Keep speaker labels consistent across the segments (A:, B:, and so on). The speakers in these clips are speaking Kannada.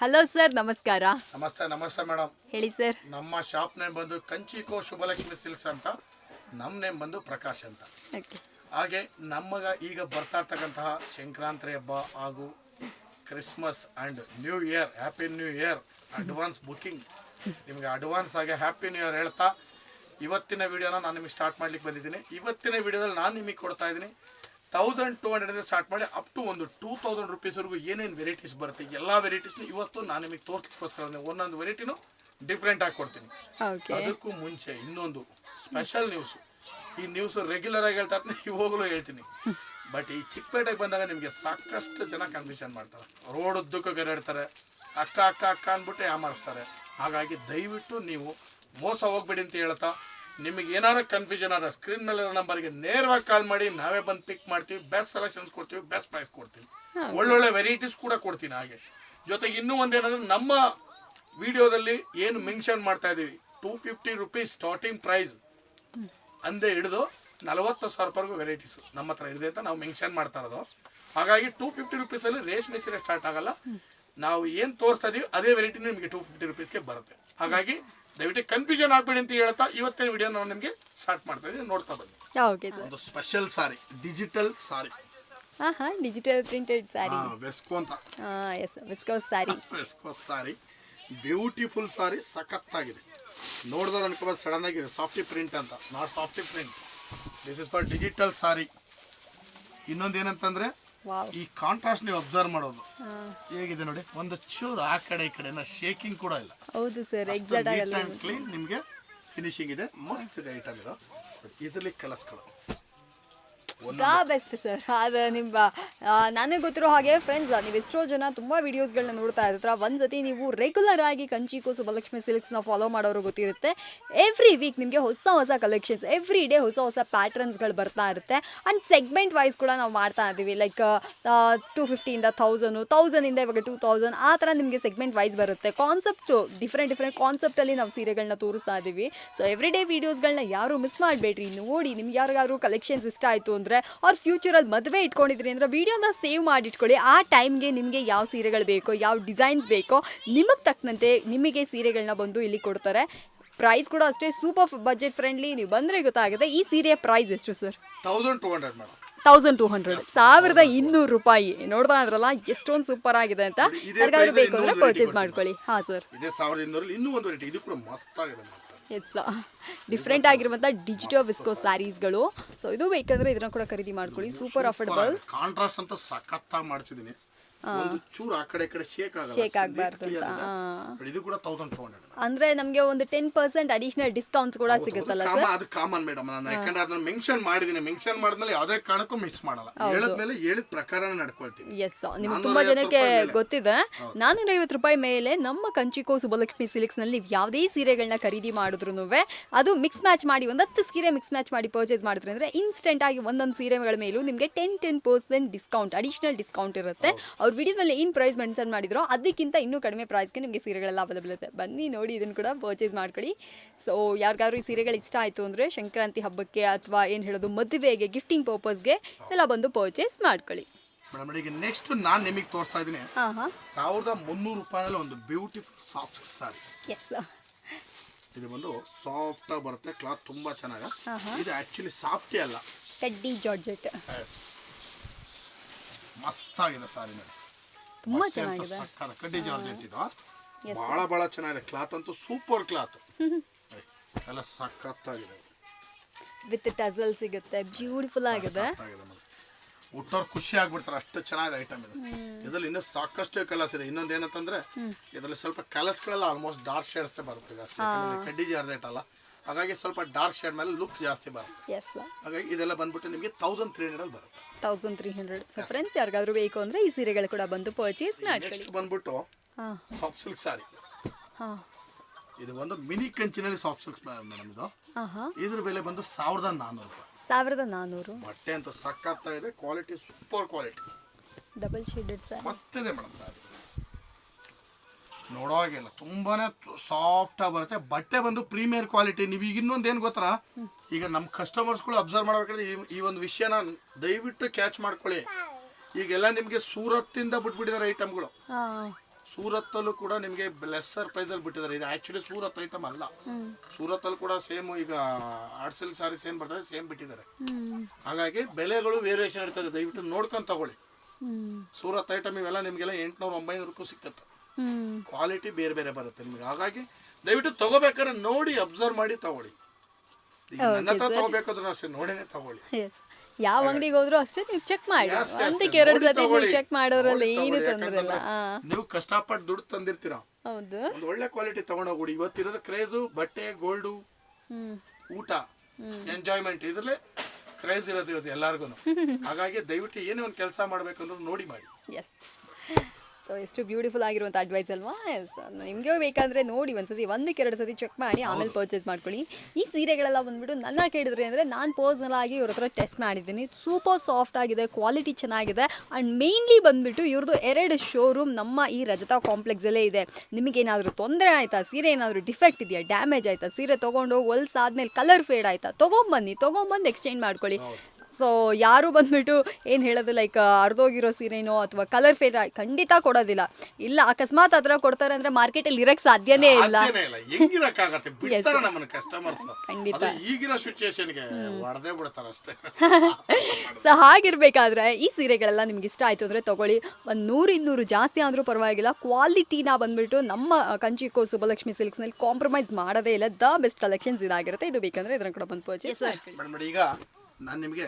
A: ಹಲೋ ಸರ್ ನಮಸ್ಕಾರ.
B: ನಮಸ್ತೆ ನಮಸ್ತೆ ಮೇಡಮ್
A: ಹೇಳಿ ಸರ್
B: ನಮ್ಮ ಶಾಪ್ ನೇಮ್ ಬಂದು ಕಂಚಿಕೋ ಶುಭಲಕ್ಷ್ಮಿ ಸಿಲ್ಕ್ಸ್ ಅಂತ. ನಮ್ಮ ನೇಮ್ ಬಂದು ಪ್ರಕಾಶ್ ಅಂತ.
A: ಓಕೆ
B: ಹಾಗೆ ನಮಗ ಈಗ ಬರ್ತಾ ಇರ್ತಕ್ಕಂತಹ ಸಂಕ್ರಾಂತಿ ಹಬ್ಬ ಹಾಗೂ Christmas and new year happy new year advance booking ನಿಮಗೆ ಅಡ್ವಾನ್ಸ್ ಆಗಿ ಹ್ಯಾಪಿ ನ್ಯೂ ಇಯರ್ ಹೇಳ್ತಾ ಇವತ್ತಿನ ವಿಡಿಯೋನ ನಾನು ನಿಮಗೆ ಸ್ಟಾರ್ಟ್ ಮಾಡ್ಲಿಕ್ಕೆ ಬಂದಿದ್ದೀನಿ. ಇವತ್ತಿನ ವಿಡಿಯೋದಲ್ಲಿ ನಾನು ನಿಮಗೆ ಕೊಡ್ತಾ ಇದ್ದೀನಿ. ತೌಸಂಡ್ ಟು ಹಂಡ್ರೆಡ್ ಸ್ಟಾರ್ಟ್ ಮಾಡಿ ಅಪ್ ಟು ಒಂದು ಟೂ ತೌಸಂಡ್ ರುಪೀಸ್ವರೆಗೂ ಏನೇನು ವೆರೈಟೀಸ್ ಬರುತ್ತೆ ಎಲ್ಲ ವೆರೈಟೀಸ್ನು ಇವತ್ತು ನಾನು ನಿಮಗೆ ತೋರಿಸ್ಲಿಕ್ಕೋಸ್ಕರ ಒಂದೊಂದು ವೆರೈಟಿನೂ ಡಿಫ್ರೆಂಟ್ ಆಗಿ ಕೊಡ್ತೀನಿ. ಅದಕ್ಕೂ ಮುಂಚೆ ಇನ್ನೊಂದು ಸ್ಪೆಷಲ್ ನ್ಯೂಸ್ ಈ ನ್ಯೂಸ್ ರೆಗ್ಯುಲರ್ ಆಗಿ ಹೇಳ್ತಾ ಇವಾಗಲೂ ಹೇಳ್ತೀನಿ. ಬಟ್ ಈ ಚಿಕ್ಕಪೇಟೆಗೆ ಬಂದಾಗ ನಿಮಗೆ ಸಾಕಷ್ಟು ಜನ ಕನ್ಫ್ಯೂಷನ್ ಮಾಡ್ತಾರೆ. ರೋಡ್ ಉದ್ದಕ್ಕೂ ಗರಡ್ತಾರೆ ಅಕ್ಕ ಅಕ್ಕ ಅಕ್ಕ ಅಂದ್ಬಿಟ್ಟು ಯಾಮಾರಿಸ್ತಾರೆ ಹಾಗಾಗಿ ದಯವಿಟ್ಟು ನೀವು ಮೋಸ ಹೋಗ್ಬೇಡಿ ಅಂತ ಹೇಳ್ತಾ ನಿಮಗೆ ಏನಾದ್ರು ಕನ್ಫ್ಯೂಷನ್ ಆದ್ರೆ ಸ್ಕ್ರೀನ್ ಮೇಲೆ ನಂಬರ್ಗೆ ನೇರವಾಗಿ ಕಾಲ್ ಮಾಡಿ ನಾವೇ ಬಂದು ಪಿಕ್ ಮಾಡ್ತೀವಿ ಬೆಸ್ಟ್ ಸೆಲೆಕ್ಷನ್ಸ್ ಕೊಡ್ತೀವಿ ಬೆಸ್ಟ್ ಪ್ರೈಸ್ ಕೊಡ್ತೀವಿ. ಒಳ್ಳೊಳ್ಳೆ ವೆರೈಟೀಸ್ ಕೂಡ ಕೊಡ್ತೀನಿ ಹಾಗೆ. ಜೊತೆಗೆ ಇನ್ನೂ ಒಂದೇನಂದ್ರೆ ನಮ್ಮ ವಿಡಿಯೋದಲ್ಲಿ ಏನು ಮೆನ್ಷನ್ ಮಾಡ್ತಾ ಇದೀವಿ two fifty rupees starting price ಅಂದೇ ಹಿಡಿದು ನಲವತ್ತು ಸಾವಿರವರೆಗೂ ವೆರೈಟೀಸ್ ನಮ್ಮ ಹತ್ರ ಇದೆ ಅಂತ ನಾವು ಮೆನ್ಷನ್ ಮಾಡ್ತಾ ಇರೋದು. ಹಾಗಾಗಿ ಟೂ ಫಿಫ್ಟಿ ರುಪೀಸಲ್ಲಿ ರೇಷ್ಮೆ ಸೀರೆ ಸ್ಟಾರ್ಟ್ ಆಗಲ್ಲ. ನಾವು ಏನು ತೋರಿಸ್ತಾ ಇದೀವಿ ಅದೇ ವೆರೈಟಿ ನಿಮಗೆ ಟೂ ಫಿಫ್ಟಿ ರುಪೀಸ್ಗೆ ಬರುತ್ತೆ. ಹಾಗಾಗಿ ದಯವಿಟ್ಟು ಕನ್ಫ್ಯೂಷನ್ ಆಗ್ಬೇಡಿ ಅಂತ ಹೇಳ್ತಾ ಇವತ್ತಿನ ವಿಡಿಯೋ ನಾವು ನಿಮಗೆ ಸ್ಟಾರ್ಟ್ ಮಾಡ್ತಾ ಇದ್ದೀವಿ ನೋಡ್ತಾ ಬನ್ನಿ.
A: ಓಕೆ
B: ಒಂದು ಸ್ಪೆಷಲ್ ಸಾರಿ ಡಿಜಿಟಲ್ ಸಾರಿ
A: ಹಾಂ ಹಾಂ ಡಿಜಿಟಲ್ ಪ್ರಿಂಟೆಡ್ ಸಾರಿ
B: ವೆಸ್ಕೋ ಅಂತ.
A: Yes viscose sari
B: viscose sari beautiful sari ಸಖತ್ತಾಗಿದೆ. ನೋಡಿದ್ರೆ ಅನ್ಕೋಬೋದು ಸಡನ್ ಆಗಿದೆ ಸಾಫ್ಟಿ ಪ್ರಿಂಟ್ ಅಂತ. Not softy print this is for digital sari ಇನ್ನೊಂದು ಏನಂತಂದ್ರೆ ಈ ಕಾಂಟ್ರಾಸ್ಟ್ ನೀವು ಅಬ್ಸರ್ವ್ ಮಾಡೋದು. ಹೇಗಿದೆ ನೋಡಿ ಒಂದು ಚೂರು ಆ ಕಡೆ ಈ ಕಡೆ ಶೇಕಿಂಗ್ ಕೂಡ ಇಲ್ಲ.
A: ಹೌದು ಸರ್ ಎಕ್ಸಾಕ್ಟ್
B: ಕ್ಲೀನ್ ನಿಮಗೆ ಫಿನಿಶಿಂಗ್ ಇದೆ. ಮಸ್ತ್ ಇದೆ ಐಟಮ್ ಇದು. ಇದರಲ್ಲಿ ಕಲಸ್ಗಳು
A: ದಾ ಬೆಸ್ಟ್ ಸರ್ ಅದು ನಿಮ್ಮ ನನಗೆ ಗೊತ್ತಿರೋ ಹಾಗೆ ಫ್ರೆಂಡ್ಸ್ ನೀವು ಎಷ್ಟೋ ಜನ ತುಂಬ ವೀಡಿಯೋಸ್ಗಳನ್ನ ನೋಡ್ತಾ ಇರ್ತಾರೆ ಒಂದ್ಸತಿ ನೀವು ರೆಗ್ಯುಲರ್ ಆಗಿ ಕಂಚಿಕೋ, ಸುಬ್ಬಲಕ್ಷ್ಮಿ ಸಿಲ್ಕ್ಸ್ನ ಫಾಲೋ ಮಾಡೋರು ಗೊತ್ತಿರುತ್ತೆ. ಎವ್ರಿ ವೀಕ್ ನಿಮಗೆ ಹೊಸ ಹೊಸ ಕಲೆಕ್ಷನ್ಸ್ ಎವ್ರಿ ಡೇ ಹೊಸ ಹೊಸ ಪ್ಯಾಟ್ರನ್ಸ್ಗಳು ಬರ್ತಾ ಇರುತ್ತೆ. ಆ್ಯಂಡ್ ಸೆಗ್ಮೆಂಟ್ ವೈಸ್ ಕೂಡ ನಾವು ಮಾಡ್ತಾ ಇದ್ದೀವಿ. ಲೈಕ್ ಟೂ ಫಿಫ್ಟಿಯಿಂದ ತೌಸಂಡು ತೌಸಂಡಿಂದ ಇವಾಗ ಟೂ ತೌಸಂಡ್ ಆ ಥರ ನಿಮಗೆ ಸೆಗ್ಮೆಂಟ್ ವೈಸ್ ಬರುತ್ತೆ. ಕಾನ್ಸೆಪ್ಟು ಡಿಫ್ರೆಂಟ್ ಡಿಫ್ರೆಂಟ್ ಕಾನ್ಸೆಪ್ಟಲ್ಲಿ ನಾವು ಸೀರೆಗಳನ್ನ ತೋರಿಸ್ತಾ ಇದ್ದೀವಿ. ಸೊ ಎವ್ರಿ ಡೇ ವೀಡಿಯೋಸ್ಗಳನ್ನ ಯಾರು ಮಿಸ್ ಮಾಡಬೇಡ್ರಿ. ನೋಡಿ ನಿಮ್ಗೆ ಯಾರಿಗಾದ್ರು ಕಲೆಕ್ಷನ್ಸ್ ಇಷ್ಟ ಆಯಿತು ಅಂದರೆ ಅವ್ರ ಫ್ಯೂಚರಲ್ಲಿ ಮದುವೆ ಇಟ್ಕೊಂಡಿದ್ರಿ ಅಂದರೆ ವೀಡಿಯೋನ ಸೇವ್ ಮಾಡಿ ಇಟ್ಕೊಳ್ಳಿ ಆ ಟೈಮ್ಗೆ ನಿಮಗೆ ಯಾವ ಸೀರೆಗಳು ಬೇಕೋ ಯಾವ ಡಿಸೈನ್ಸ್ ಬೇಕೋ ನಿಮಗೆ ತಕ್ಕಂತೆ ನಿಮಗೆ ಸೀರೆಗಳನ್ನ ಬಂದು ಇಲ್ಲಿ ಕೊಡ್ತಾರೆ. ಪ್ರೈಸ್ ಕೂಡ ಅಷ್ಟೇ ಸೂಪರ್ ಬಜೆಟ್ ಫ್ರೆಂಡ್ಲಿ ನೀವು ಬಂದರೆ ಗೊತ್ತಾಗುತ್ತೆ. ಈ ಸೀರೆಯ ಪ್ರೈಸ್ ಎಷ್ಟು sir
B: thousand two hundred madam
A: thousand two hundred ಸಾವಿರದ ಇನ್ನೂರು ರೂಪಾಯಿ. ನೋಡ್ತಾ ಇದ್ರಲ್ಲ ಎಷ್ಟೊಂದು ಸೂಪರ್ ಆಗಿದೆ ಅಂತ. ಯಾರಿಗಾದ್ರೂ ಬೇಕು ಅಂದ್ರೆ
B: ಅಂದರೆ
A: ಪರ್ಚೇಸ್ ಮಾಡ್ಕೊಳ್ಳಿ. ಹಾಂ ಸರ್
B: ಇದೇ ಸಾವಿರದ ಇನ್ನೂರಲ್ಲಿ ಇನ್ನೂ ಒಂದು ವೆರೈಟಿ ಇದು ಕೂಡ ಮಸ್ತ್ ಆಗಿದೆ
A: ಎಸ್ ಡಿಫ್ರೆಂಟ್ ಆಗಿರುವಂಥ ಡಿಜಿಟಲ್ ವಿಸ್ಕೋ ಸ್ಯಾರೀಸ್ಗಳು ಸೊ ಇದು ಬೇಕಂದ್ರೆ ಇದನ್ನ ಕೂಡ ಖರೀದಿ ಮಾಡ್ಕೊಳ್ಳಿ. ಸೂಪರ್ ಅಫೋರ್ಡಬಲ್
B: ಕಾಂಟ್ರಾಸ್ಟ್ ಅಂತ ಸಖತ್ತಾಗಿ ಮಾಡ್ತಿದ್ದೀನಿ ಚೂರು ಆ ಕಡೆ ಕಡೆ ಶೇಕ್ ಶೇಕ್
A: ಆಗ್ಬಾರ್ದು ಅಂತ,
B: ಇದೆ. ಕೂಡ ತೌಸಂಡ್ ಟೂ ಹಂಡ್ರೆಡ್
A: ಅಂದ್ರೆ ನಮಗೆ ಒಂದು ಟೆನ್ ಪರ್ಸೆಂಟ್ ಅಡಿಷನಲ್ ಡಿಸ್ಕೌಂಟ್ಸ್ ಕೂಡ ಸಿಗುತ್ತಲ್ಲ ಸರ್
B: ಅದು ಕಾಮನ್ ಮೇಡಮ್ ನಾನು ಯಾಕಂದ್ರೆ ಅದನ್ನ ಮೆನ್ಷನ್ ಮಾಡಿದೀನಿ. ಮೆನ್ಷನ್ ಮಾಡಿದ್ಮೇಲೆ ಯಾವುದೇ ಕಾರಣಕ್ಕೂ ಮಿಸ್ ಮಾಡಲ್ಲ. ಹೇಳಿದ್ಮೇಲೆ ಹೇಳಿದ ಪ್ರಕಾರ ನಡ್ಕೊಳ್ತೀವಿ.
A: ಎಸ್ ನಿಮ್ಗೆ ತುಂಬಾ ಜನಕ್ಕೆ. ಗೊತ್ತಿದೆ. ನಾನ್ನೂರ ಐವತ್ತು ರೂಪಾಯಿ ಮೇಲೆ ನಮ್ಮ ಕಂಚಿಕೋ ಸುಬಲಕ್ಷ್ಮಿ ಸಿಲಿಕ್ಸ್ನಲ್ಲಿ ಯಾವುದೇ ಸೀರೆಗಳನ್ನ ಖರೀದಿ ಮಾಡಿದ್ರು ಅದು ಮಿಕ್ಸ್ ಮ್ಯಾಚ್ ಮಾಡಿ ಒಂದು ಹತ್ತು ಸೀರೆ ಮಿಕ್ಸ್ ಮ್ಯಾಚ್ ಮಾಡಿ ಪರ್ಚೇಸ್ ಮಾಡಿದ್ರೆ ಅಂದ್ರೆ ಇನ್ಸ್ಟೆಂಟ್ ಆಗಿ ಒಂದೊಂದು ಸೀರೆಗಳ ಮೇಲೂ ನಿಮಗೆ ten ten percent discount additional discount ಇರುತ್ತೆ. ಅವ್ರ ವಿಡಿಯೋದಲ್ಲಿ ಏನು ಪ್ರೈಸ್ ಮೆನ್ಷನ್ ಮಾಡಿದ್ರು ಅದಕ್ಕಿಂತ ಇನ್ನೂ ಕಡಿಮೆ ಪ್ರೈಸ್ಗೆ ನಿಮಗೆ ಸೀರೆಗಳೆಲ್ಲ ಅವೈಲೇಬಲ್ ಇರುತ್ತೆ. ಬನ್ನಿ ನೋಡಿ ಇದನ್ನು ಕೂಡ ಪರ್ಚೇಸ್ ಮಾಡ್ಕೊಳ್ಳಿ. ಸೊ ಯಾರಿಗಾದ್ರೂ ಈ ಸೀರೆಗಳು ಇಷ್ಟ ಆಯಿತು ಅಂದರೆ ಸಂಕ್ರಾಂತಿ ಹಬ್ಬಕ್ಕೆ ಅಥವಾ ಏನು ಹೇಳೋದು ಮದುವೆಗೆ ಗಿಫ್ಟಿಂಗ್ ಪರ್ಪಸ್ಗೆ ಎಲ್ಲ ಬಂದು ಪರ್ಚೇಸ್ ಮಾಡ್ಕೊಳ್ಳಿ.
B: ಮೇಡಮ್ ಈಗ ನೆಕ್ಸ್ಟ್ ನಾನು ನಿಮಗೆ ತೋರಿಸ್ತಾ ಇದ್ದೀನಿ. ಸಾವಿರದ ಮುನ್ನೂರು ರೂಪಾಯಿನಲ್ಲಿ ಒಂದು ಬ್ಯೂಟಿಫುಲ್ ಸಾಫ್ಟ್ ಸಾರಿ
A: ಎಸ್
B: ಇದು ಬಂದು ಸಾಫ್ಟ್ ಆಗಿ ಬರುತ್ತೆ ಕ್ಲಾತ್ ತುಂಬಾ ಚೆನ್ನಾಗ.
A: ಆಹಾ.
B: ಇದು ಆಕ್ಚುಲಿ ಸಾಫ್ಟೇ ಅಲ್ಲ.
A: ಕಡ್ಡಿ ಜಾರ್ಜೆಟ್
B: ಎಸ್ ಮಸ್ತ್ ಆಗಿದೆ ಸಾರಿ ನೋಡಿ.
A: ತುಂಬಾ ಚೆನ್ನಾಗಿದೆ.
B: ಕಡ್ಡಿ ಜಾರ್ಜೆಟ್ ಇದು ಬಹಳ ಬಹಳ ಚೆನ್ನಾಗಿದೆ. ಕ್ಲಾತ್ ಅಂತೂ ಸೂಪರ್ ಕ್ಲಾತ್ ಎಲ್ಲ ಸಖತ್ತಾಗಿದೆ.
A: ವಿತ್ ಟಸಲ್ ಸಿಗುತ್ತೆ. ಬ್ಯೂಟಿಫುಲ್ ಆಗಿದೆ.
B: ಹುಟ್ಟೋರ್ ಖುಷಿ ಆಗ್ಬಿಡ್ತಾರೆ. ಅಷ್ಟು ಚೆನ್ನಾಗಿದೆ ಐಟಮ್ ಇದು. ಇದರಲ್ಲಿ ಇನ್ನೂ ಸಾಕಷ್ಟು ಕಲರ್ಸ್ ಇದೆ. ಇನ್ನೊಂದು ಏನಂತಂದ್ರೆ ಇದರಲ್ಲಿ ಸ್ವಲ್ಪ ಕಲರ್ಸ್ಗಳೆಲ್ಲ ಆಲ್ಮೋಸ್ಟ್ ಡಾರ್ಕ್ ಶೇಡ್ಸ್ ಯಾಕಂದ್ರೆ ಕಡ್ಡಿ ಜಾರ್ಜೆಟ್ ಅಲ್ಲ. ಹಾಗಾಗಿ ಸ್ವಲ್ಪ ಡಾರ್ಕ್ ಶೇಡ್ ಮೇಲೆ ಲುಕ್ ಜಾಸ್ತಿ ಬರುತ್ತೆ.
A: ಎಸ್
B: ಹಾಗಾಗಿ ಇದೆಲ್ಲ ಬಂದ್ಬಿಟ್ಟು ನಿಮಗೆ ತೌಸಂಡ್ ತ್ರೀ ಹಂಡ್ರೆಡ್ ಬರುತ್ತೆ.
A: Thousand three hundred so friends ಯಾರಿಗಾದ್ರೂ ಬೇಕು ಅಂದರೆ ಈ ಸೀರೆಗಳು ಕೂಡ ಬಂದು ಪರ್ಚೇಸ್ ಮಾಡ್ಕೊಳ್ಳಿ.
B: ನೆಕ್ಸ್ಟ್ ಬಂದ್ಬಿಟ್ಟು
A: ಹಾಂ.
B: ಸಾಫ್ಟ್ ಸಿಲ್ಕ್ ಸಾರಿ
A: ಹಾಂ.
B: ಇದು ಒಂದು ಮಿನಿ ಕಂಚಿನಲ್ಲಿ ಸಾಫ್ಟ್ ಸಿಲ್ಕ್ ಮೇಡಮ್ ಇದು.
A: ಹಾಂ ಹಾಂ.
B: ಇದ್ರ ಬೆಲೆ ಬಂದು ಸಾವಿರದ ನಾನ್ನೂರು ರೂಪಾಯಿ.
A: ಸಾವಿರದ ನಾನೂರು.
B: ಬಟ್ಟೆ ಅಂತ ಸಕ್ಕತ್ತಾ ಇದೆ quality super quality
A: double shaded sir
B: ಮಸ್ತ್ ಇದೆ ಮೇಡಮ್ ಸಾರಿ ನೋಡೋ ಹಾಗೆಲ್ಲ ತುಂಬಾನೇ ಸಾಫ್ಟ್ ಆಗಿ ಬರುತ್ತೆ. ಬಟ್ಟೆ ಬಂದು ಪ್ರೀಮಿಯರ್ ಕ್ವಾಲಿಟಿ ನೀವು ಈಗ ಇನ್ನೊಂದು ಏನು ಗೊತ್ತಾ? ಈಗ ನಮ್ಮ ಕಸ್ಟಮರ್ಸ್ಗಳು ಅಬ್ಸರ್ವ್ ಮಾಡ್ಬೇಕಾದ್ರೆ ಈ ಒಂದು ವಿಷಯನ ದಯವಿಟ್ಟು ಕ್ಯಾಚ್ ಮಾಡ್ಕೊಳ್ಳಿ. ಈಗೆಲ್ಲ ನಿಮಗೆ ಸೂರತ್ತಿಂದ ಬಿಟ್ಬಿಟ್ಟಿದ್ದಾರೆ ಐಟಮ್ಗಳು ಸೂರತ್ತಲ್ಲೂ ಕೂಡ ನಿಮಗೆ ಲೆಸ್ಸರ್ ಪ್ರೈಸಲ್ಲಿ ಬಿಟ್ಟಿದ್ದಾರೆ. ಇದು ಆ್ಯಕ್ಚುಲಿ ಸೂರತ್ ಐಟಮ್ ಅಲ್ಲ. ಸೂರತ್ತಲ್ಲಿ ಕೂಡ ಸೇಮ್ ಈಗ ಆರ್ಟ್ ಸಾರಿ ಸೇಮ್ ಏನು ಬರ್ತದೆ ಸೇಮ್ ಬಿಟ್ಟಿದ್ದಾರೆ. ಹಾಗಾಗಿ ಬೆಲೆಗಳು ವೇರಿಯೇಷನ್ ಇರ್ತದೆ ದಯವಿಟ್ಟು ನೋಡ್ಕೊಂಡು ತಗೊಳ್ಳಿ. ಸೂರತ್ ಐಟಮ್ ಇವೆಲ್ಲ ನಿಮಗೆಲ್ಲ ಎಂಟುನೂರು ಒಂಬೈನೂರಕ್ಕೂ ಸಿಕ್ಕತ್ತೆ. ಕ್ವಾಲಿಟಿ ಬೇರೆ ಬೇರೆ ಬರುತ್ತೆ ನಿಮಗೆ. ಹಾಗಾಗಿ ದಯವಿಟ್ಟು ತಗೋಬೇಕಾದ್ರೆ ನೋಡಿ ಅಬ್ಸರ್ವ್ ಮಾಡಿ ತಗೊಳ್ಳಿ. ಈಗ ನನ್ನ ಹತ್ರ ತಗೋಬೇಕಾದ್ರೂ ಅಷ್ಟೇ ನೋಡಿನೇ ತಗೊಳ್ಳಿ.
A: ಯಾವ ಅಂಗಡಿಗೆ ಹೋದ್ರು ಅಷ್ಟೇ ನೀವು ಚೆಕ್ ಮಾಡಿ. ಒಂದಕ್ಕೆ ಎರಡು ಸತಿ ನೀವು ಚೆಕ್
B: ಮಾಡೋರಲ್ಲಿ
A: ಏನು. ತೊಂದರೆ ಇಲ್ಲ.
B: ನೀವು ಕಷ್ಟಪಟ್ಟು ದುಡ್ಡು ತಂದಿರ್ತೀರ?
A: ಹೌದು.
B: ಒಂದು ಒಳ್ಳೆ ಕ್ವಾಲಿಟಿ ತಗೊಂಡೋಗ್ಬಿಡಿ ಇವತ್ತಿರೋದು ಕ್ರೇಜು ಬಟ್ಟೆ ಗೋಲ್ಡು ಊಟ ಎಂಜಾಯ್ಮೆಂಟ್ ಇದ್ರಲ್ಲೇ ಕ್ರೇಜ್ ಇರೋದು ಇವತ್ತು ಎಲ್ಲಾರ್ಗು ಹಾಗಾಗಿ ದಯವಿಟ್ಟು ಏನೇ ಒಂದು ಕೆಲಸ ಮಾಡ್ಬೇಕಂದ್ರೂ ನೋಡಿ ಮಾಡಿ.
A: ಸೊ ಎಷ್ಟು ಬ್ಯೂಟಿಫುಲ್ ಆಗಿರುವಂಥ ಅಡ್ವೈಸ್ ಅಲ್ವಾ? ಎಸ್ ನಿಮಗೆ ಬೇಕಂದ್ರೆ ನೋಡಿ ಒಂದ್ಸತಿ ಒಂದಕ್ಕೆ ಎರಡು ಸತಿ ಚೆಕ್ ಮಾಡಿ ಆಮೇಲೆ ಪರ್ಚೇಸ್ ಮಾಡ್ಕೊಳ್ಳಿ. ಈ ಸೀರೆಗಳೆಲ್ಲ ಬಂದ್ಬಿಟ್ಟು ನನ್ನ ಕೇಳಿದ್ರೆ ಅಂದರೆ ನಾನು ಪರ್ಸ್ನಲ್ ಆಗಿ ಇವ್ರ ಹತ್ರ ಟೆಸ್ಟ್ ಮಾಡಿದ್ದೀನಿ. ಸೂಪರ್ ಸಾಫ್ಟ್ ಆಗಿದೆ ಕ್ವಾಲಿಟಿ ಚೆನ್ನಾಗಿದೆ. ಆ್ಯಂಡ್ ಮೇಯ್ನ್ಲಿ ಬಂದ್ಬಿಟ್ಟು ಇವ್ರದ್ದು ಎರಡು ಶೋರೂಮ್ ನಮ್ಮ ಈ ರಜತಾ ಕಾಂಪ್ಲೆಕ್ಸಲ್ಲೇ ಇದೆ. ನಿಮಗೇನಾದರೂ ತೊಂದರೆ ಆಯಿತಾ? ಸೀರೆ ಏನಾದರೂ ಡಿಫೆಕ್ಟ್ ಇದೆಯಾ? ಡ್ಯಾಮೇಜ್ ಆಯಿತಾ? ಸೀರೆ ತೊಗೊಂಡು ಹೊಲ್ಸಾದ್ಮೇಲೆ ಕಲರ್ ಫೇಡ್ ಆಯಿತಾ? ತೊಗೊಂಬನ್ನಿ ತೊಗೊಂಬಂದು ಎಕ್ಸ್ಚೇಂಜ್ ಮಾಡ್ಕೊಳ್ಳಿ. ಸೊ ಯಾರು ಬಂದ್ಬಿಟ್ಟು ಏನು ಹೇಳೋದು? ಲೈಕ್ ಅರ್ಧೋಗಿರೋ ಸೀರೆನೋ ಅಥವಾ ಕಲರ್ ಫೇರ್ ಖಂಡಿತ ಕೊಡೋದಿಲ್ಲ. ಇಲ್ಲ ಅಕಸ್ಮಾತ್ ಥರ ಕೊಡ್ತಾರೆ ಅಂದರೆ ಮಾರ್ಕೆಟಲ್ಲಿ ಇರಕ್ಕೆ ಸಾಧ್ಯನೇ ಇಲ್ಲ.
B: ಸಾಧ್ಯನೇ ಇಲ್ಲ. ಹೆಂಗಿರಕ್ಕಾಗತ್ತೆ? ಬಿಡ್ತಾರೆ ನಮ್ಮನ್ನ ಕಸ್ಟಮರ್ಸ್
A: ಖಂಡಿತ.
B: ಅದು ಈಗಿನ ಸಿಚುಯೇಷನ್ಗೆ ಹೊಡೆದೇ ಬಿಡ್ತಾರೆ ಅಷ್ಟೇ.
A: ಸೊ ಹಾಗಿರ್ಬೇಕಾದ್ರೆ ಈ ಸೀರೆಗಳೆಲ್ಲ ನಿಮ್ಗೆ ಇಷ್ಟ ಆಯಿತು ಅಂದರೆ ತಗೊಳ್ಳಿ. ಒಂದು ನೂರು ಇನ್ನೂರು ಜಾಸ್ತಿ ಆದರೂ ಪರವಾಗಿಲ್ಲ. ಕ್ವಾಲಿಟಿನ ಬಂದ್ಬಿಟ್ಟು ನಮ್ಮ ಕಂಚಿಕೋ ಸುಬ್ಬಲಕ್ಷ್ಮಿ ಸಿಲ್ಕ್ಸ್ನಲ್ಲಿ ಕಾಂಪ್ರಮೈಸ್ ಮಾಡೋದೇ ಇಲ್ಲ. ದ ಬೆಸ್ಟ್ ಕಲೆಕ್ಷನ್ಸ್ ಇದಾಗಿರುತ್ತೆ. ಇದು ಬೇಕಂದ್ರೆ ಇದನ್ನ ಕೂಡ ಬಂದು ಪರ್ಚೇಸ್
B: ಈಗ ನಾನು ನಿಮಗೆ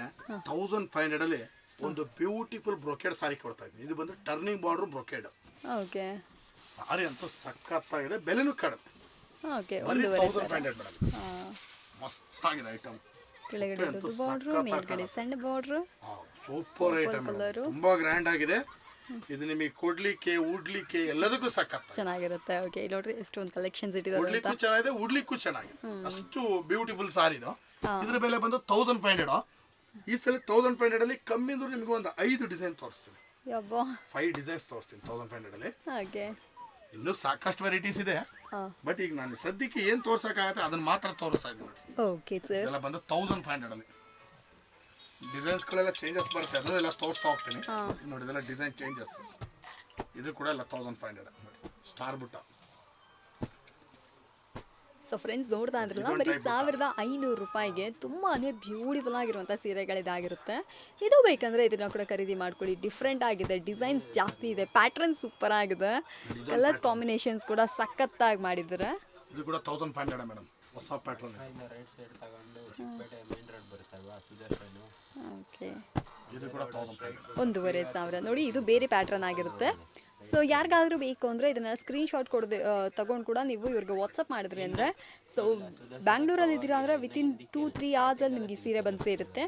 B: ತೌಸಂಡ್ ಫೈವ್ ಹಂಡ್ರೆಡ್ ಅಲ್ಲಿ ಒಂದು ಬ್ಯೂಟಿಫುಲ್ ಬ್ರೊಕೇಡ್ ಸಾರಿ ಕೊಡ್ತಾ ಇದ್ದೀನಿ. ಇದು ಬಂದು turning border brocade
A: okay
B: sari ಅಂತೂ ಸಖತ್ತಾಗಿದೆ. ಬೆಲೆನೂ ಕಡಿಮೆ.
A: Okay
B: thousand five hundred madam. ಮಸ್ತಾಗಿದೆ item
A: ಕೆಳಗಡೆ ದೊಡ್ಡ ಬಾರ್ಡ್ರು ಮೇಲ್ಗಡೆ ಸಣ್ಣ ಬಾರ್ಡ್ರು
B: ಸೂಪರ್ ಐಟಮ್. ತುಂಬಾ ಗ್ರ್ಯಾಂಡ್ ಆಗಿದೆ. ಇದು ನಿಮಗೆ ಕೊಡ್ಲಿಕ್ಕೆ ಉಡ್ಲಿಕ್ಕೆ ಎಲ್ಲದಕ್ಕೂ ಸಖತ್.
A: ಚೆನ್ನಾಗಿರುತ್ತೆ. ಓಕೆ ಇಲ್ಲಿ ನೋಡ್ರಿ ಒಂದು ಕಲೆಕ್ಷನ್ಸ್ ಇಟ್ಟಿದ್ದಾರೆ ಅಂತ.
B: ಉಡ್ಲಿಕ್ಕೂ ಚೆನ್ನಾಗಿದೆ ಉಡ್ಲಿಕ್ಕೂ ಚೆನ್ನಾಗಿದೆ. ಅಷ್ಟು ಬ್ಯೂಟಿಫುಲ್ ಸಾರಿ ಇದು. ಇದ್ರ ಬೆಲೆ ಬಂದು ತೌಸಂಡ್ ಫೈವ್ ಹಂಡ್ರೆಡ್ ಈ ಸಲ ತೌಸಂಡ್ ಫೈವ್ ಹಂಡ್ರೆಡ್ ಅಲ್ಲಿ ಕಮ್ಮಿ ಅಂದ್ರೆ ನಿಮಗೆ ಒಂದು ಐದು ಡಿಸೈನ್ ತೋರಿಸ್ತೀನಿ. ಫೈವ್ ಡಿಸೈನ್ಸ್ ತೋರಿಸ್ತೀನಿ ತೌಸಂಡ್ ಫೈವ್ ಹಂಡ್ರೆಡ್ ಅಲ್ಲಿ.
A: ಓಕೆ
B: ಇನ್ನೂ ಸಾಕಷ್ಟು ವೆರೈಟೀಸ್ ಇದೆ. ಬಟ್ ಈಗ ನಾನು ಸದ್ಯಕ್ಕೆ ಏನು ತೋರ್ಸಕ್ಕಾಗತ್ತೆ ಅದನ್ನ ಮಾತ್ರ ತೋರಿಸ್ತಾ ಇದ್ದೀನಿ. ನೋಡಿ
A: ಓಕೆ ಸರ್
B: ಇದೆಲ್ಲ ಬಂದು ತೌಸಂಡ್ ಫೈವ್ ಹಂಡ್ರೆಡ್ ಅಲ್ಲಿ. ಡಿಸೈನ್ಸ್ಗಳೆಲ್ಲ ಚೇಂಜಸ್ ಬರುತ್ತೆ. ಅದು ಎಲ್ಲ ತೋರಿಸ್ತಾ ಹೋಗ್ತೀನಿ. ಇದು ನೋಡಿ ಇದೆಲ್ಲ ಡಿಸೈನ್ ಚೇಂಜಸ್ ಇದು ಕೂಡ ಎಲ್ಲ ತೌಸಂಡ್ ಫೈವ್ ಹಂಡ್ರೆಡ್ ನೋಡಿ ಸ್ಟಾರ್ ಬುಟ್ಟ.
A: ಸೊ ಫ್ರೆಂಡ್ಸ್ ನೋಡ್ತಾ ಇದ್ರಲ್ಲ ಬರೀ ಸಾವಿರದ ಐನೂರು ರೂಪಾಯಿಗೆ ತುಂಬಾ ಬ್ಯೂಟಿಫುಲ್ ಆಗಿರುವಂಥ ಸೀರೆಗಳಿದಾಗಿರುತ್ತೆ ಇದು ಬೇಕಂದ್ರೆ ಇದನ್ನ ಕೂಡ ಖರೀದಿ ಮಾಡ್ಕೊಳ್ಳಿ. ಡಿಫ್ರೆಂಟ್ ಆಗಿದೆ ಡಿಸೈನ್ಸ್ ಜಾಸ್ತಿ ಇದೆ ಪ್ಯಾಟ್ರನ್ ಸೂಪರ್ ಆಗಿದೆ. ಕಲರ್ಸ್ ಕಾಂಬಿನೇಷನ್ಸ್ ಕೂಡ ಸಖತ್ತಾಗಿ ಮಾಡಿದ್ದಾರೆ
B: ಇದು ಕೂಡ ತೌಸಂಡ್ ಫೈವ್ ಹಂಡ್ರೆಡ್ ಮೇಡಮ್. ಹೊಸ ಪ್ಯಾಟ್ರನ್
C: ಇಂದ
B: ಕೂಡ
A: ಒಂದೂವರೆ ಸಾವಿರ. ನೋಡಿ ಇದು ಬೇರೆ ಪ್ಯಾಟ್ರನ್ ಆಗಿರುತ್ತೆ. ಸೊ ಯಾರಿಗಾದ್ರೂ ಬೇಕು ಅಂದರೆ ಇದನ್ನ ಸ್ಕ್ರೀನ್ಶಾಟ್ ಕೊಡದೆ ತಗೊಂಡು ಕೂಡ ನೀವು ಇವ್ರಿಗೆ ವಾಟ್ಸಪ್ ಮಾಡಿದ್ರಿ ಅಂದರೆ ಸೊ ಬ್ಯಾಂಗ್ಳೂರಲ್ಲಿ ಇದ್ದೀರಾ ಅಂದರೆ ವಿತಿನ್ ಟೂ ತ್ರೀ ಅವರ್ಸಲ್ಲಿ ನಿಮಗೆ ಸೀರೆ ಬಂದು ಸೇರುತ್ತೆ.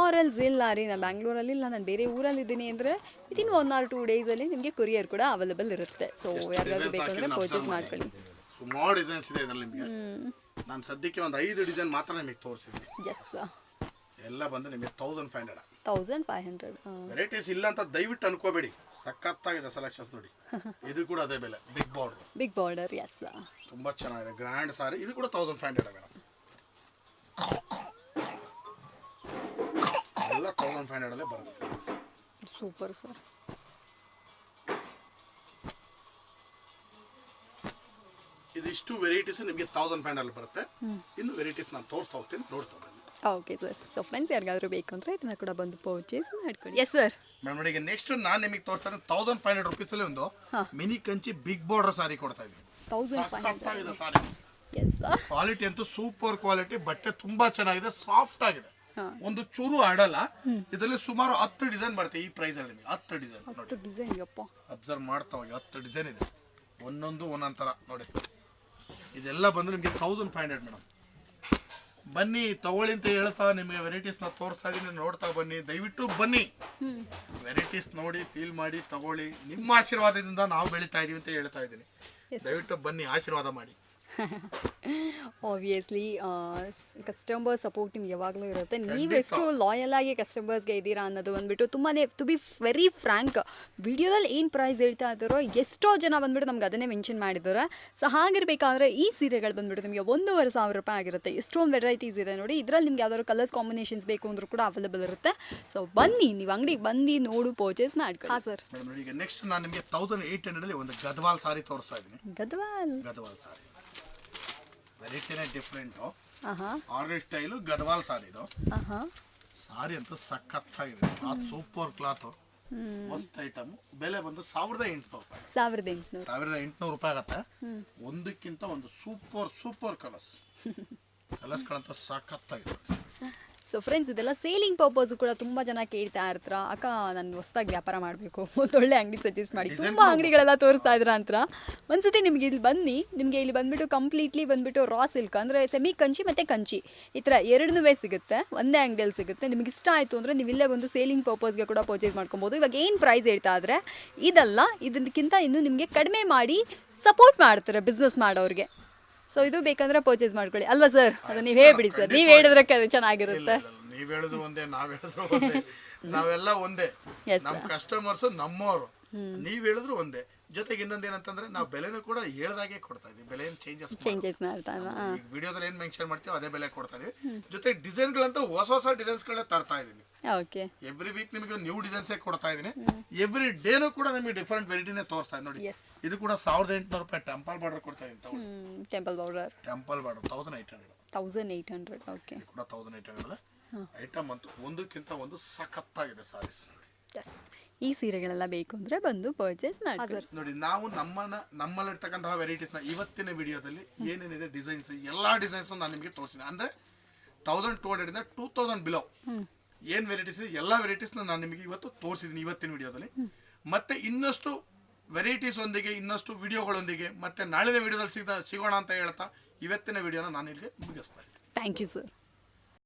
A: ಆರಲ್ಸ್ ಇಲ್ಲ ರೀ ನಾನು ಬ್ಯಾಂಗ್ಳೂರಲ್ಲಿ ಇಲ್ಲ ನಾನು ಬೇರೆ ಊರಲ್ಲಿ ಇದ್ದೀನಿ ಅಂದರೆ ವಿತಿನ್ ಒನ್ ಆರ್ ಟೂ ಡೇಸಲ್ಲಿ ನಿಮಗೆ ಕೊರಿಯರ್ ಕೂಡ ಅವೈಲೇಬಲ್ ಇರುತ್ತೆ. ಸೊ ಯಾರಿಗಾದ್ರೂ ಬೇಕು ಅಂದರೆ ಪರ್ಚೇಸ್ ಮಾಡ್ಕೊಳ್ಳಿ.
B: ಸುಮಾರು ಡಿಸೈನ್ಸ್ ಇದೆ ಇದರಲ್ಲಿ ನಿಮಗೆ. ನಾನು ಸದ್ಯಕ್ಕೆ ಒಂದು ಐದು ಡಿಸೈನ್ ಮಾತ್ರ ನಿಮಗೆ ತೋರಿಸಿದ್ದೀನಿ.
A: ಎಸ್
B: ಎಲ್ಲ ಬಂದು ನಿಮಗೆ thousand five hundred
A: thousand five hundred
B: varieties ಇಲ್ಲ ಅಂತ ದಯವಿಟ್ಟು ಅನ್ಕೋಬೇಡಿ. ಸಖತ್ತಾಗಿದೆ ಸೆಲೆಕ್ಷನ್ಸ್ ನೋಡಿ. ಇದು ಕೂಡ ಅದೇ ಬೆಲೆ. Big border
A: big border yes
B: ತುಂಬ ಚೆನ್ನಾಗಿದೆ. ಗ್ರ್ಯಾಂಡ್ ಸಾರಿ ಇದು ಕೂಡ ತೌಸಂಡ್ ಫೈವ್ ಹಂಡ್ರೆಡ್ ಮೇಡಮ್ ಎಲ್ಲ ತೌಸಂಡ್ ಫೈವ್ ಹಂಡ್ರೆಡಲ್ಲೇ ಬರುತ್ತೆ.
A: ಸೂಪರ್ ಸರ್
B: ಇದಿಷ್ಟು ವೆರೈಟೀಸ್ ನಿಮಗೆ ತೌಸಂಡ್ ಫೈವ್ ಹಂಡ್ರೆಡ್ ಬರುತ್ತೆ. ಇನ್ನು ವೆರೈಟೀಸ್ ನಾನು ತೋರಿಸ್ತಾ ಹೋಗ್ತೀನಿ. ನೋಡ್ತಾ
A: ಓಕೆ ಸರ್ ಸೊ ಫ್ರೆಂಡ್ಸ್ ಯಾರಿಗಾದ್ರೂ ಬೇಕು ಅಂದರೆ ಇದನ್ನ ಕೂಡ ಬಂದು ಪರ್ಚೇಸ್ ಮಾಡ್ಕೊಳ್ಳಿ. ಎಸ್ ಸರ್
B: ಮೇಡಮ್ ನೋಡಿ ಈಗ ನೆಕ್ಸ್ಟ್ ನಾನು ನಿಮಗೆ ತೋರಿಸ್ತಾ ಇದ್ದೀನಿ ತೌಸಂಡ್ ಫೈವ್ ಹಂಡ್ರೆಡ್ ರುಪೀಸಲ್ಲಿ ಒಂದು mini Kanchi big border sari ಕೊಡ್ತಾ ಇದ್ದೀನಿ.
A: Thousand five hundred
B: sari
A: yes
B: quality ಅಂತೂ ಸೂಪರ್ ಕ್ವಾಲಿಟಿ ಬಟ್ಟೆ ತುಂಬಾ ಚೆನ್ನಾಗಿದೆ ಸಾಫ್ಟ್ ಆಗಿದೆ. ಒಂದು ಚೂರು ಆಡಲ್ಲ ಇದರಲ್ಲಿ ಸುಮಾರು ಹತ್ತು ಡಿಸೈನ್ ಬರುತ್ತೆ ಈ ಪ್ರೈಸ್ ಅಲ್ಲಿ ನಿಮಗೆ ಹತ್ತು ಡಿಸೈನ್
A: ಹತ್ತು ಡಿಸೈನ್ ಯಪ್ಪ.
B: ಅಬ್ಸರ್ವ್ ಮಾಡ್ತಾ ಹೋಗಿ ಹತ್ತು ಡಿಸೈನ್ ಇದೆ. ಒಂದೊಂದು ಒಂದೊಂದು ಥರ ನೋಡಿ. ಇದೆಲ್ಲ ಬಂದು ನಿಮಗೆ ತೌಸಂಡ್ ಫೈವ್ ಹಂಡ್ರೆಡ್ ಮೇಡಮ್ ಬನ್ನಿ ತಗೊಳ್ಳಿ ಅಂತ ಹೇಳ್ತಾ ನಿಮಗೆ ವೆರೈಟೀಸ್ನ ತೋರಿಸ್ತಾ ಇದ್ದೀನಿ ನೋಡ್ತಾ ಬನ್ನಿ. ದಯವಿಟ್ಟು ಬನ್ನಿ. ವೆರೈಟೀಸ್ ನೋಡಿ ಫೀಲ್ ಮಾಡಿ ತಗೊಳ್ಳಿ. ನಿಮ್ಮ ಆಶೀರ್ವಾದದಿಂದ ನಾವು ಬೆಳೀತಾ ಇದೀವಿ ಅಂತ ಹೇಳ್ತಾ ಇದ್ದೀನಿ ದಯವಿಟ್ಟು ಬನ್ನಿ ಆಶೀರ್ವಾದ ಮಾಡಿ.
A: ಆಬ್ವಿಯಸ್ಲಿ ಕಸ್ಟಮರ್ ಸಪೋರ್ಟ್ ನಿಮ್ಗೆ ಯಾವಾಗಲೂ ಇರುತ್ತೆ.
B: ನೀವು
A: ನೀವೆಷ್ಟು ಲಾಯಲ್ ಆಗಿ ಕಸ್ಟಮರ್ಸ್ಗೆ ಇದ್ದೀರಾ ಅನ್ನೋದು ಬಂದ್ಬಿಟ್ಟು ತುಂಬಾ ಟು ಬಿ ವೆರಿ ಫ್ರ್ಯಾಂಕ್ ವಿಡಿಯೋದಲ್ಲಿ ಏನು ಪ್ರೈಸ್ ಹೇಳ್ತಾ ಇದ್ದಾರೋ ಎಷ್ಟೋ ಜನ ಬಂದ್ಬಿಟ್ಟು ನಮ್ಗೆ ಅದನ್ನೇ ಮೆನ್ಷನ್ ಮಾಡಿದ್ದಾರೆ. ಸೊ ಹಾಗಿರ್ಬೇಕಾದ್ರೆ ಈ ಸೀರೆಗಳು ಬಂದ್ಬಿಟ್ಟು ನಿಮಗೆ ಒಂದೂವರೆ ಸಾವಿರ ರೂಪಾಯಿ ಆಗಿರುತ್ತೆ. ಎಷ್ಟೊಂದು ವೆರೈಟೀಸ್ ಇದೆ ನೋಡಿ. ಇದರಲ್ಲಿ ನಿಮ್ಗೆ ಯಾವ್ದಾದ್ರು ಕಲರ್ಸ್ ಕಾಂಬಿನೇಷನ್ಸ್ ಬೇಕು ಅಂದ್ರೂ ಕೂಡ ಅವೈಲೇಬಲ್ ಇರುತ್ತೆ. ಸೊ ಬನ್ನಿ ನೀವು ಅಂಗಡಿಗೆ ಬಂದು ನೋಡು ಪರ್ಚೇಸ್ ಮಾಡ್ಕೊಳ್ಳಿ. ಹಾಂ ಸರ್.
B: ಈಗ ನೆಕ್ಸ್ಟ್ ನಾನು ನಿಮಗೆ ತೌಸಂಡ್ ಏಯ್ಟ್ ಹಂಡ್ರೆಡಲ್ಲಿ ಒಂದು ಗದ್ವಾಲ್ ಸಾರಿ ತೋರಿಸ್ತಾ ಇದ್ದೀನಿ.
A: Gadwal.
B: Gadwal sari. ವೆರೈಟಿನೇ different order style Gadwal sari ಇದು. ಸಾರಿ ಅಂತೂ ಸಖತ್ತಾಗಿದೆ. ಕ್ಲಾತ್ ಸೂಪರ್ ಕ್ಲಾತು ಮಸ್ತ್ ಐಟಮ್ ಬೆಲೆ ಬಂದು ಸಾವಿರದ ಎಂಟುನೂರು ರೂಪಾಯಿ.
A: ಸಾವಿರದ ಎಂಟುನೂರು.
B: ಸಾವಿರದ ಎಂಟುನೂರು ರೂಪಾಯಿ ಆಗತ್ತೆ. ಒಂದಕ್ಕಿಂತ ಒಂದು ಸೂಪರ್ ಸೂಪರ್ ಕಲರ್ಸ್ ಕಲರ್ಸ್ಗಳಂತೂ ಸಖತ್ತಾಗಿದೆ.
A: ಸೊ ಫ್ರೆಂಡ್ಸ್ ಇದೆಲ್ಲ ಸೇಲಿಂಗ್ ಪರ್ಪಸ್ ಕೂಡ ತುಂಬ ಜನ ಕೇಳ್ತಾ ಇರ್ತಾರ. ಅಕ್ಕ ನಾನು ಹೊಸ್ದಾಗಿ ವ್ಯಾಪಾರ ಮಾಡಬೇಕು. ಒಂದೊಳ್ಳೆ ಅಂಗಡಿ ಸಜೆಸ್ಟ್ ಮಾಡಿ. ತುಂಬ ಅಂಗಡಿಗಳೆಲ್ಲ ತೋರಿಸ್ತಾ ಇದ್ರ ಅಂತ. ಒಂದ್ಸತಿ ನಿಮಗೆ ಇಲ್ಲಿ ಬನ್ನಿ. ನಿಮಗೆ ಇಲ್ಲಿ ಬಂದ್ಬಿಟ್ಟು ಕಂಪ್ಲೀಟ್ಲಿ ಬಂದ್ಬಿಟ್ಟು ರಾ ಸಿಲ್ಕ್ ಅಂದರೆ ಸೆಮಿ ಕಂಚಿ ಮತ್ತು ಕಂಚಿ. ಈ ಥರ ಎರಡನ್ನೂ ಸಿಗುತ್ತೆ. ಒಂದೇ ಅಂಗಡಿಯಲ್ಲಿ ಸಿಗುತ್ತೆ. ನಿಮಗೆ ಇಷ್ಟ ಆಯಿತು ಅಂದರೆ ನೀವು ಇಲ್ಲೇ ಬಂದು ಸೇಲಿಂಗ್ ಪರ್ಪಸ್ಗೆ ಕೂಡ ಪರ್ಚೇಸ್ ಮಾಡ್ಕೊಬೋದು. ಇವಾಗ ಏನು ಪ್ರೈಸ್ ಹೇಳ್ತಾ ಇದ್ರೆ ಇದಲ್ಲ ಇದಕ್ಕಿಂತ ಇನ್ನೂ ನಿಮಗೆ ಕಡಿಮೆ ಮಾಡಿ ಸಪೋರ್ಟ್ ಮಾಡ್ತಾರೆ ಬಿಸ್ನೆಸ್ ಮಾಡೋರಿಗೆ. ಸೊ ಇದು ಬೇಕಂದ್ರೆ ಪರ್ಚೇಸ್ ಮಾಡ್ಕೊಳ್ಳಿ. ಅಲ್ವಾ ಸರ್ ಅದು ನೀವು ಹೇಳ್ಬಿಡಿ ಸರ್ ನೀವು ಹೇಳಿದ್ರೆ ಅದು ಚೆನ್ನಾಗಿರುತ್ತೆ.
B: ನೀವು ಹೇಳಿದ್ರು ಒಂದೇ ನಾವು ಹೇಳಿದ್ರು ಒಂದೇ. ನಾವೆಲ್ಲ ಒಂದೇ.
A: ನಮ್ಮ
B: ನಮ್ ಕಸ್ಟಮರ್ಸ್ ನಮ್ಮವರು. ನೀವು ಹೇಳಿದ್ರು ಒಂದೇ. ಜೊತೆಗೆ ಇನ್ನೊಂದು ಏನಂತಂದ್ರೆ ನಾವು ಬೆಲೆನೂ ಕೂಡ ಹೇಳ್ದಾಗೆ ಕೊಡ್ತಾ ಇದೀವಿ. ಬೆಲೆ ಏನು ಚೇಂಜಸ್
A: ಚೇಂಜಸ್ ಮಾಡ್ತಾ?
B: ವಿಡಿಯೋದಲ್ಲಿ ಏನು ಮೆನ್ಷನ್ ಮಾಡ್ತೀವಿ ಅದೇ ಬೆಲೆ ಕೊಡ್ತಾ ಇದೀವಿ. ಜೊತೆಗೆ ಡಿಸೈನ್ಗಳಂತೂ ಹೊಸ ಹೊಸ ಡಿಸೈನ್ಸ್ಗಳನ್ನ ತರ್ತಾ ಇದೀನಿ.
A: ಓಕೆ
B: ಎವ್ರಿ ವೀಕ್ ನಿಮಗೆ ನ್ಯೂ ಡಿಸೈನ್ಸ್ ಕೊಡ್ತಾ ಇದೀನಿ ಎವ್ರಿ ಡೇನು ಕೂಡ ನಿಮಗೆ ಡಿಫರೆಂಟ್ ವೆರೈಟಿನೇ ತೋರಿಸ್ತಾ ಇದೆ ನೋಡಿ. ಇದು ಕೂಡ ಸಾವಿರದ ಎಂಟುನೂರು ರೂಪಾಯಿ ಟೆಂಪಲ್ ಬಾರ್ಡರ್ ಕೊಡ್ತಾ ಇದೀನಿ
A: temple border
B: temple border thousand eight hundred
A: thousand eight hundred okay
B: ಕೂಡ ತೌಸಂಡ್ ಏಟ್ ಹಂಡ್ರೆಡ್ ಐಟಮ್ ಅಂತೂ ಒಂದಕ್ಕಿಂತ ಒಂದು ಸಖತ್ತಾಗಿದೆ ಸಾರೀಸ್
A: ಈ ಸೀರೆಗಳೆಲ್ಲ ಬೇಕು ಅಂದ್ರೆ ಬಂದು ಪರ್ಚೇಸ್ ಮಾಡಿ
B: ನೋಡಿ ನಾವು ನಮ್ಮನ್ನ ನಮ್ಮಲ್ಲಿರ್ತಕ್ಕಂತಹ ವೆರೈಟೀಸ್ನ ಇವತ್ತಿನ ವಿಡಿಯೋದಲ್ಲಿ ಏನೇನಿದೆ ಡಿಸೈನ್ಸ್ ಎಲ್ಲಾ ಡಿಸೈನ್ಸ್ ನಾನು ನಿಮಗೆ ತೋರಿಸ್ತೀನಿ. ಅಂದ್ರೆ ತೌಸಂಡ್ ಟೂ ಹಂಡ್ರೆಡ್ ಇಂದ ಟೂ ತೌಸಂಡ್ ಬಿಲೋ ಏನ್ ವೆರೈಟೀಸ್ ಇದೆ? ಎಲ್ಲ ವೆರೈಟೀಸ್ನ ನಾನು ನಿಮಗೆ ಇವತ್ತು ತೋರಿಸಿದ್ದೀನಿ ಇವತ್ತಿನ ವಿಡಿಯೋದಲ್ಲಿ. ಮತ್ತೆ ಇನ್ನಷ್ಟು ವೆರೈಟೀಸ್ ಒಂದಿಗೆ, ಇನ್ನಷ್ಟು ವಿಡಿಯೋಗಳೊಂದಿಗೆ, ಮತ್ತೆ ನಾಳಿನ ವಿಡಿಯೋದಲ್ಲಿ ಸಿಗ ಸಿಗೋಣ ಅಂತ ಹೇಳ್ತಾ ಇವತ್ತಿನ ವಿಡಿಯೋನ ನಾನು ಇಲ್ಲಿಗೆ ಮುಗಿಸ್ತಾ ಇದ್ದೀನಿ.
A: Thank you sir